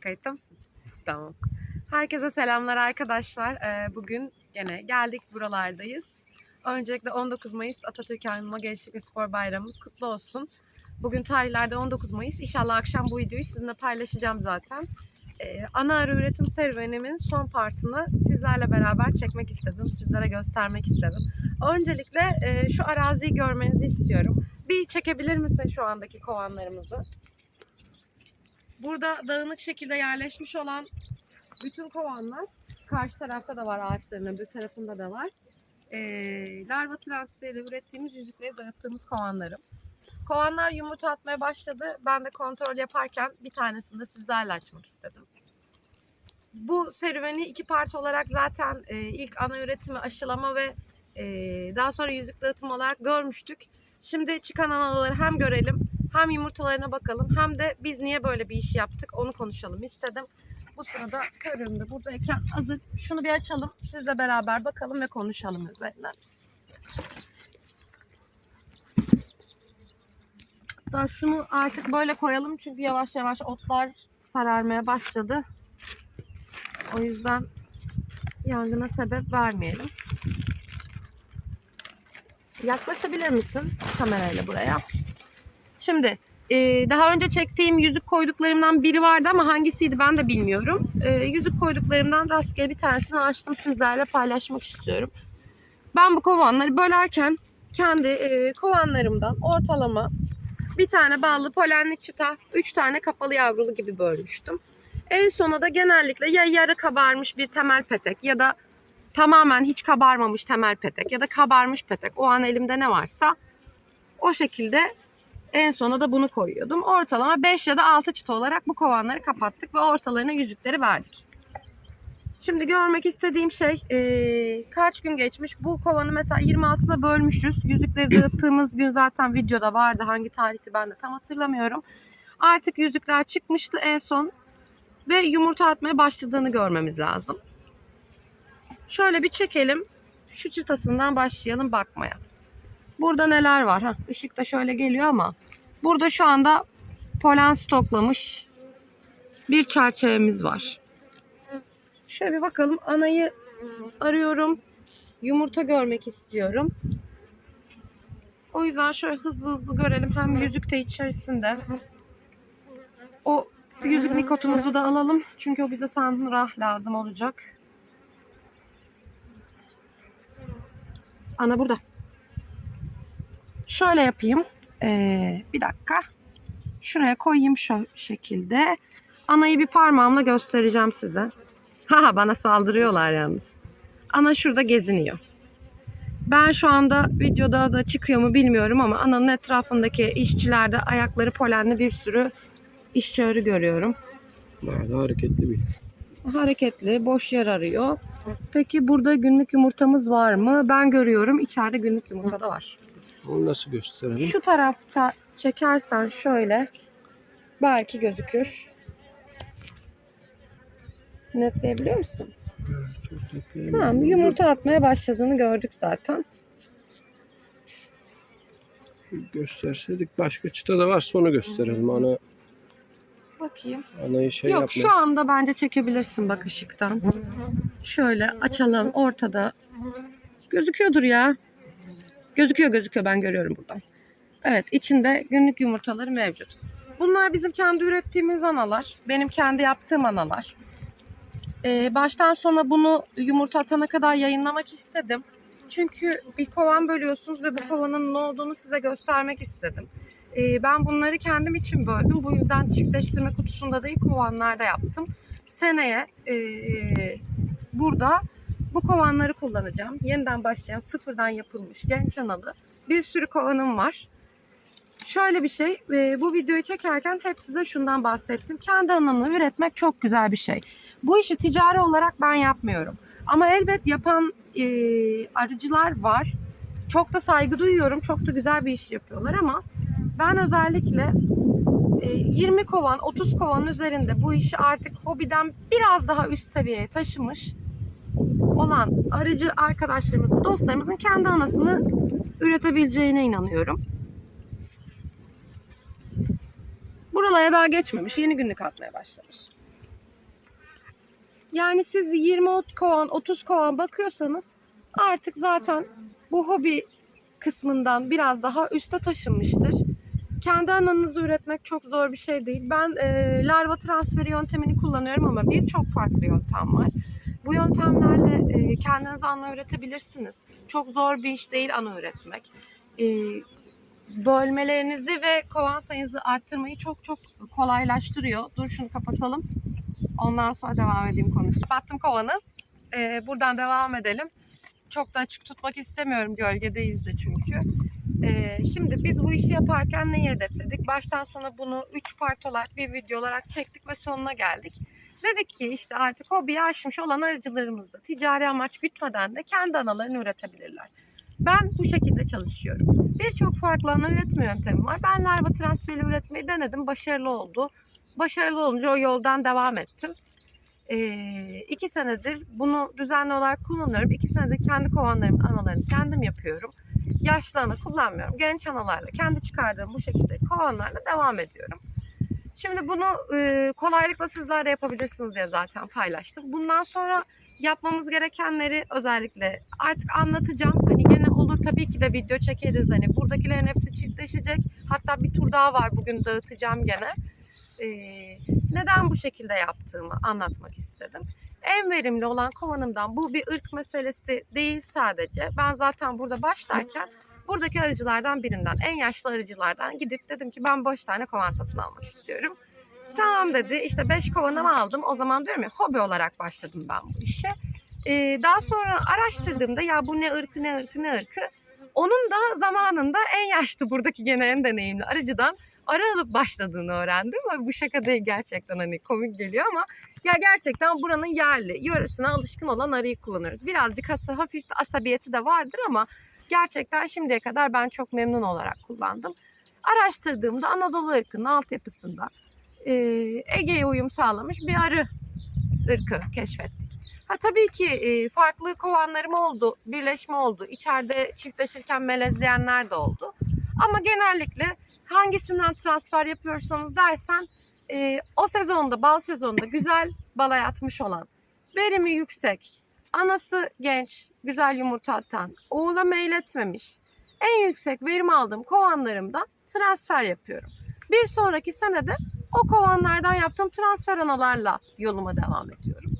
Kayıtta mısın? Tamam. Herkese selamlar arkadaşlar. Ee, bugün gene geldik buralardayız. Öncelikle 19 Mayıs Atatürk Anma Gençlik ve Spor Bayramımız kutlu olsun. Bugün tarihlerde 19 Mayıs. İnşallah akşam bu videoyu sizinle paylaşacağım zaten. Ee, ana arı üretim serüvenimin son partını sizlerle beraber çekmek istedim. Sizlere göstermek istedim. Öncelikle e, şu araziyi görmenizi istiyorum. Bir çekebilir misin şu andaki kovanlarımızı? Burada dağınık şekilde yerleşmiş olan bütün kovanlar karşı tarafta da var ağaçların öbür tarafında da var. Ee, larva transferi ürettiğimiz yüzükleri dağıttığımız kovanlarım. Kovanlar yumurta atmaya başladı. Ben de kontrol yaparken bir tanesini de sizlerle açmak istedim. Bu serüveni iki part olarak zaten e, ilk ana üretimi aşılama ve e, daha sonra yüzük dağıtımı olarak görmüştük. Şimdi çıkan anaları hem görelim hem yumurtalarına bakalım hem de biz niye böyle bir iş yaptık onu konuşalım istedim. Bu sırada körüğümde buradayken hazır. Şunu bir açalım. Sizle beraber bakalım ve konuşalım üzerine. Hatta şunu artık böyle koyalım çünkü yavaş yavaş otlar sararmaya başladı. O yüzden yangına sebep vermeyelim. Yaklaşabilir misin kamerayla buraya? Şimdi e, daha önce çektiğim yüzük koyduklarımdan biri vardı ama hangisiydi ben de bilmiyorum. E, yüzük koyduklarımdan rastgele bir tanesini açtım sizlerle paylaşmak istiyorum. Ben bu kovanları bölerken kendi e, kovanlarımdan ortalama bir tane ballı polenli çıta, üç tane kapalı yavrulu gibi bölmüştüm. En sona da genellikle ya yarı kabarmış bir temel petek ya da tamamen hiç kabarmamış temel petek ya da kabarmış petek. O an elimde ne varsa o şekilde en sona da bunu koyuyordum. Ortalama 5 ya da 6 çıta olarak bu kovanları kapattık ve ortalarına yüzükleri verdik. Şimdi görmek istediğim şey eee, kaç gün geçmiş. Bu kovanı mesela 26'da bölmüşüz. Yüzükleri dağıttığımız gün zaten videoda vardı. Hangi tarihti ben de tam hatırlamıyorum. Artık yüzükler çıkmıştı en son. Ve yumurta atmaya başladığını görmemiz lazım. Şöyle bir çekelim. Şu çıtasından başlayalım bakmaya. Burada neler var? Ha, ışık da şöyle geliyor ama burada şu anda polen stoklamış bir çerçevemiz var. Şöyle bir bakalım. Anayı arıyorum. Yumurta görmek istiyorum. O yüzden şöyle hızlı hızlı görelim. Hem yüzük de içerisinde. O yüzük nikotumuzu da alalım. Çünkü o bize sonra lazım olacak. Ana burada. Şöyle yapayım. Ee, bir dakika. Şuraya koyayım şu şekilde. Anayı bir parmağımla göstereceğim size. Haha bana saldırıyorlar yalnız. Ana şurada geziniyor. Ben şu anda videoda da çıkıyor mu bilmiyorum ama ananın etrafındaki işçilerde ayakları polenli bir sürü işçi arı görüyorum. Bayağı da hareketli bir. Hareketli, boş yer arıyor. Peki burada günlük yumurtamız var mı? Ben görüyorum içeride günlük yumurta da var. Onu nasıl gösterelim? Şu tarafta çekersen şöyle belki gözükür. Netleyebiliyor musun? Tamam yumurta atmaya başladığını gördük zaten. Gösterseydik başka çıta da varsa onu gösterelim. Ana, Bakayım. anayı şey Yok yapma. şu anda bence çekebilirsin bak ışıktan. Şöyle açalım ortada. Gözüküyordur ya. Gözüküyor gözüküyor ben görüyorum buradan. Evet içinde günlük yumurtaları mevcut. Bunlar bizim kendi ürettiğimiz analar. Benim kendi yaptığım analar. Ee, baştan sona bunu yumurta atana kadar yayınlamak istedim. Çünkü bir kovan bölüyorsunuz ve bu kovanın ne olduğunu size göstermek istedim. Ee, ben bunları kendim için böldüm. Bu yüzden çiftleştirme kutusunda değil kovanlarda yaptım. Seneye ee, burada bu kovanları kullanacağım. Yeniden başlayan sıfırdan yapılmış genç analı bir sürü kovanım var. Şöyle bir şey, e, bu videoyu çekerken hep size şundan bahsettim. Kendi ananı üretmek çok güzel bir şey. Bu işi ticari olarak ben yapmıyorum. Ama elbet yapan e, arıcılar var. Çok da saygı duyuyorum. Çok da güzel bir iş yapıyorlar ama ben özellikle e, 20 kovan, 30 kovan üzerinde bu işi artık hobiden biraz daha üst seviyeye taşımış olan arıcı arkadaşlarımızın, dostlarımızın kendi anasını üretebileceğine inanıyorum. Buralara daha geçmemiş. Yeni günlük atmaya başlamış. Yani siz 20 kovan, 30 kovan bakıyorsanız artık zaten bu hobi kısmından biraz daha üste taşınmıştır. Kendi ananızı üretmek çok zor bir şey değil. Ben e, larva transferi yöntemini kullanıyorum ama birçok farklı yöntem var. Bu yöntemlerle e, kendinize ana üretebilirsiniz. Çok zor bir iş değil ana üretmek. E, bölmelerinizi ve kovan sayınızı arttırmayı çok çok kolaylaştırıyor. Dur şunu kapatalım. Ondan sonra devam edeyim konuşmaya. Kapattım kovanı. E, buradan devam edelim. Çok da açık tutmak istemiyorum. Gölgedeyiz de çünkü. Ee, şimdi biz bu işi yaparken neyi hedefledik? Baştan sona bunu 3 part olarak bir video olarak çektik ve sonuna geldik. Dedik ki işte artık hobiyi aşmış olan arıcılarımız da ticari amaç gütmeden de kendi analarını üretebilirler. Ben bu şekilde çalışıyorum. Birçok farklı ana üretme yöntemi var. Ben larva transferi üretmeyi denedim. Başarılı oldu. Başarılı olunca o yoldan devam ettim. Ee, iki senedir bunu düzenli olarak kullanıyorum. İki senedir kendi kovanlarımın analarını kendim yapıyorum yaşlı ana kullanmıyorum. Genç analarla kendi çıkardığım bu şekilde kovanlarla devam ediyorum. Şimdi bunu e, kolaylıkla sizler de yapabilirsiniz diye zaten paylaştım. Bundan sonra yapmamız gerekenleri özellikle artık anlatacağım. Hani gene olur tabii ki de video çekeriz. Hani buradakilerin hepsi çiftleşecek. Hatta bir tur daha var bugün dağıtacağım gene. E, neden bu şekilde yaptığımı anlatmak istedim. En verimli olan kovanımdan bu bir ırk meselesi değil sadece. Ben zaten burada başlarken buradaki arıcılardan birinden, en yaşlı arıcılardan gidip dedim ki ben 5 tane kovan satın almak istiyorum. Tamam dedi işte 5 kovanımı aldım. O zaman diyorum ya hobi olarak başladım ben bu işe. Ee, daha sonra araştırdığımda ya bu ne ırkı ne ırkı ne ırkı. Onun da zamanında en yaşlı buradaki gene en deneyimli arıcıdan arı alıp başladığını öğrendim. Bu şaka değil gerçekten hani komik geliyor ama ya gerçekten buranın yerli, yöresine alışkın olan arıyı kullanıyoruz. Birazcık hafif asabiyeti de vardır ama gerçekten şimdiye kadar ben çok memnun olarak kullandım. Araştırdığımda Anadolu ırkının altyapısında e, Ege'ye uyum sağlamış bir arı ırkı keşfettik. Ha tabii ki e, farklı kovanlarım oldu, birleşme oldu. İçeride çiftleşirken melezleyenler de oldu. Ama genellikle hangisinden transfer yapıyorsanız dersen e, o sezonda, bal sezonunda güzel bala yatmış olan, verimi yüksek, anası genç, güzel yumurta atan, oğula meyletmemiş, en yüksek verim aldığım kovanlarımdan transfer yapıyorum. Bir sonraki senede o kovanlardan yaptığım transfer analarla yoluma devam ediyorum.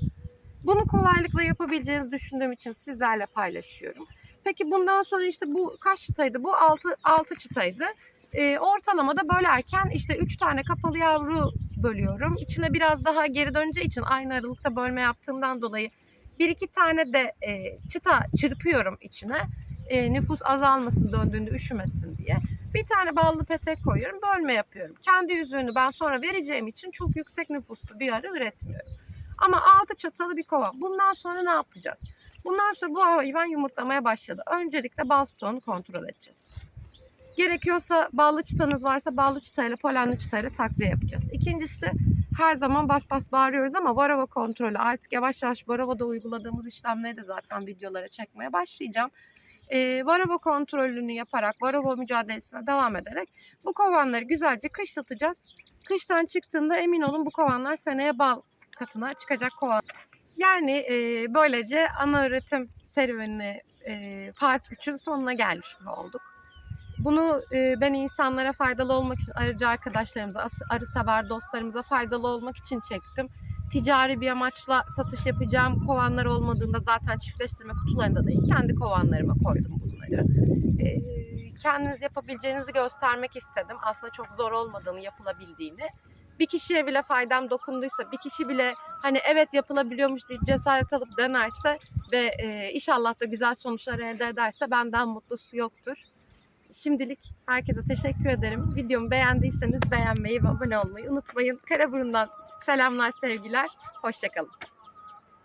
Bunu kolaylıkla yapabileceğinizi düşündüğüm için sizlerle paylaşıyorum. Peki bundan sonra işte bu kaç çıtaydı? Bu 6, 6 çıtaydı. E, ortalamada bölerken işte 3 tane kapalı yavru bölüyorum. İçine biraz daha geri döneceği için aynı aralıkta bölme yaptığımdan dolayı bir iki tane de e, çıta çırpıyorum içine. E, nüfus azalmasın döndüğünde üşümesin diye. Bir tane ballı petek koyuyorum, bölme yapıyorum. Kendi yüzüğünü ben sonra vereceğim için çok yüksek nüfuslu bir arı üretmiyorum. Ama altı çatalı bir kova. Bundan sonra ne yapacağız? Bundan sonra bu hayvan yumurtlamaya başladı. Öncelikle bal stoğunu kontrol edeceğiz. Gerekiyorsa ballı çıtanız varsa ballı çıtayla polenli çıtayla takviye yapacağız. İkincisi her zaman bas bas bağırıyoruz ama varava kontrolü artık yavaş yavaş varavada uyguladığımız işlemleri de zaten videolara çekmeye başlayacağım. Ee, varava kontrolünü yaparak varava mücadelesine devam ederek bu kovanları güzelce kışlatacağız. Kıştan çıktığında emin olun bu kovanlar seneye bal katına çıkacak kovan. Yani e, böylece ana üretim serüveni e, part 3'ün sonuna gelmiş olduk. Bunu e, ben insanlara faydalı olmak için, arıcı arkadaşlarımıza, arı sever dostlarımıza faydalı olmak için çektim. Ticari bir amaçla satış yapacağım kovanlar olmadığında zaten çiftleştirme kutularında değil, kendi kovanlarıma koydum bunları. E, kendiniz yapabileceğinizi göstermek istedim. Aslında çok zor olmadığını, yapılabildiğini. Bir kişiye bile faydam dokunduysa, bir kişi bile hani evet yapılabiliyormuş deyip cesaret alıp denerse ve e, inşallah da güzel sonuçlar elde ederse benden mutlusu yoktur. Şimdilik herkese teşekkür ederim. Videomu beğendiyseniz beğenmeyi ve abone olmayı unutmayın. Karaburun'dan selamlar, sevgiler. Hoşçakalın.